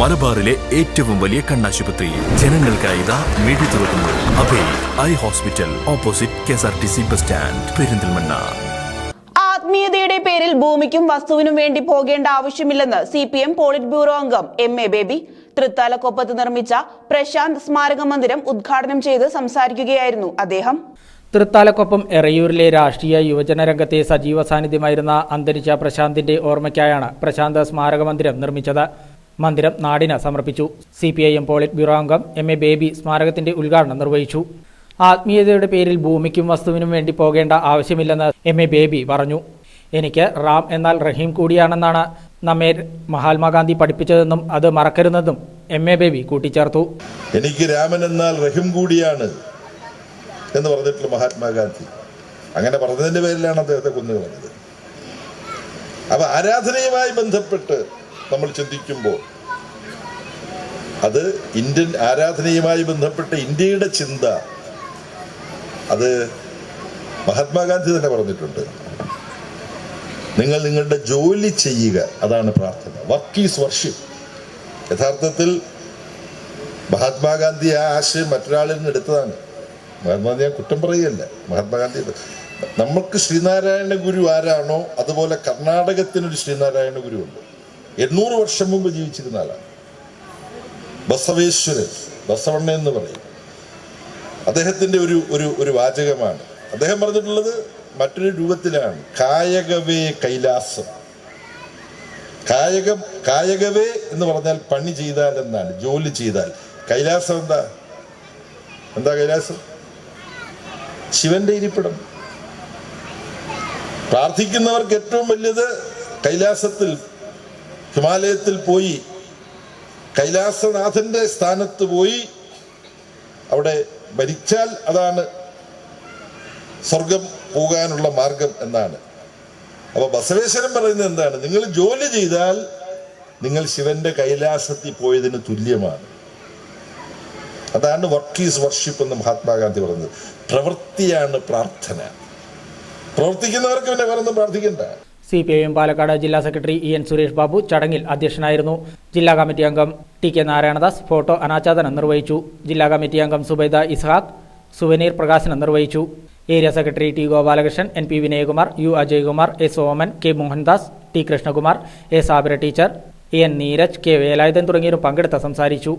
മലബാറിലെ ഏറ്റവും വലിയ കണ്ണാശുപത്രി. ജനങ്ങൾക്കായി ഇതാ മിഴി തുറക്കുന്നു. Abhay eye hospital opposite K S R T C bus stand Perinthalmanna. ആത്മീയതയുടെ പേരിൽ ഭൂമിക്കും വസ്തുവിനും വേണ്ടി പോകേണ്ട ആവശ്യമില്ലെന്ന് C P M polit bureau അംഗം എം എ ബേബി. തൃത്താലക്കൊപ്പത്ത് നിർമ്മിച്ച പ്രശാന്ത് സ്മാരക മന്ദിരം ഉദ്ഘാടനം ചെയ്ത് സംസാരിക്കുകയായിരുന്നു അദ്ദേഹം. തൃത്താലക്കൊപ്പം എറയൂരിലെ രാഷ്ട്രീയ യുവജന രംഗത്തെ സജീവ സാന്നിധ്യമായിരുന്ന അന്തരിച്ച പ്രശാന്തിന്റെ ഓർമ്മയ്ക്കായാണ് പ്രശാന്ത് സ്മാരക മന്ദിരം നിർമ്മിച്ചത്. മന്ദിരം നാടിന് സമർപ്പിച്ചു. C P I M polit bureau അംഗം എം എ ബേബി സ്മാരകത്തിന്റെ ഉദ്ഘാടനം നിർവഹിച്ചു. ആത്മീയതയുടെ പേരിൽ ഭൂമിക്കും വസ്തുവിനും വേണ്ടി പോകേണ്ട ആവശ്യമില്ലെന്ന് എം എ ബേബി പറഞ്ഞു. എനിക്ക് റാം എന്നാൽ റഹീം കൂടിയാണെന്നാണ് നമ്മെ മഹാത്മാഗാന്ധി പഠിപ്പിച്ചതെന്നും അത് മറക്കരുതെന്നും എം എ ബേബി കൂട്ടിച്ചേർത്തു. എനിക്ക് രാമൻ എന്നാൽ റഹീം കൂടിയാണ് എന്ന് പറഞ്ഞിട്ടുള്ള മഹാത്മാഗാന്ധി. അങ്ങനെ പറഞ്ഞതിന്റെ പേരിലാണ് അദ്ദേഹത്തെ കൊന്നുകളഞ്ഞത് അപ്പൊ ആരാധനയുമായി ബന്ധപ്പെട്ട് നമ്മൾ ചിന്തിക്കുമ്പോൾ അത് ഇന്ത്യൻ ആരാധനയുമായി ബന്ധപ്പെട്ട ഇന്ത്യയുടെ ചിന്ത അത് മഹാത്മാഗാന്ധി തന്നെ പറഞ്ഞിട്ടുണ്ട്. നിങ്ങൾ നിങ്ങളുടെ ജോലി ചെയ്യുക അതാണ് പ്രാർത്ഥന. വർക്ക് ഈസ് വർഷിപ്പ് യഥാർത്ഥത്തിൽ മഹാത്മാഗാന്ധി ആ ആശയം മറ്റൊരാളിൽ നിന്ന് എടുത്തതാണ്. മഹാത്മാഗാന്ധി ഞാൻ കുറ്റം പറയുകയല്ല. മഹാത്മാഗാന്ധി നമുക്ക് ശ്രീനാരായണ ഗുരു ആരാണോ അതുപോലെ കർണാടകത്തിനൊരു ശ്രീനാരായണ ഗുരു ഉണ്ട് എണ്ണൂറ് വർഷം മുമ്പ് ജീവിച്ചിരുന്ന ആളാണ്. ബസവേശ്വരൻ ബസവണ്ണ എന്ന് പറയും. അദ്ദേഹത്തിന്റെ ഒരു ഒരു ഒരു വാചകമാണ്. അദ്ദേഹം പറഞ്ഞിട്ടുള്ളത് മറ്റൊരു രൂപത്തിലാണ്. കായകവേ കൈലാസം. കായകം കായകവേ എന്ന് പറഞ്ഞാൽ പണി ചെയ്താൽ എന്നാണ് ജോലി ചെയ്താൽ. കൈലാസം എന്താ? എന്താ കൈലാസം? ശിവന്റെ ഇരിപ്പിടം. പ്രാർത്ഥിക്കുന്നവർക്ക് ഏറ്റവും വലിയത് കൈലാസത്തിൽ ഹിമാലയത്തിൽ പോയി കൈലാസനാഥന്റെ സ്ഥാനത്ത് പോയി അവിടെ ഭരിച്ചാൽ അതാണ് സ്വർഗം പോകാനുള്ള മാർഗം എന്നാണ്. അപ്പൊ ബസവേശ്വരൻ പറയുന്നത് എന്താണ്? നിങ്ങൾ ജോലി ചെയ്താൽ നിങ്ങൾ ശിവന്റെ കൈലാസത്തിൽ പോയതിന് തുല്യമാണ്. അതാണ് വർക്ക് ഈസ് വർഷിപ്പ് എന്ന് മഹാത്മാഗാന്ധി പറഞ്ഞത് പ്രവൃത്തിയാണ് പ്രാർത്ഥന. പ്രവർത്തിക്കുന്നവർക്ക് പിന്നെ വേറൊന്നും പ്രാർത്ഥിക്കണ്ട. C P I M Palakkad ജില്ലാ secretary E N Suresh Babu ചടങ്ങിൽ അധ്യക്ഷനായിരുന്നു. ജില്ലാ കമ്മിറ്റി അംഗം ടി കെ നാരായണദാസ് ഫോട്ടോ അനാച്ഛാദനം നിർവഹിച്ചു. ജില്ലാ കമ്മിറ്റി അംഗം സുബൈദ ഇസ്ഹാഖ് സുവനീർ പ്രകാശനം നിർവഹിച്ചു. Area secretary T Gopalakrishnan N P Vinayakumar U Ajaykumar S Oman K Mohandas T Krishnakumar A Sabira teacher N Neeraj K Velayudhan തുടങ്ങിയവരും പങ്കെടുത്ത് സംസാരിച്ചു.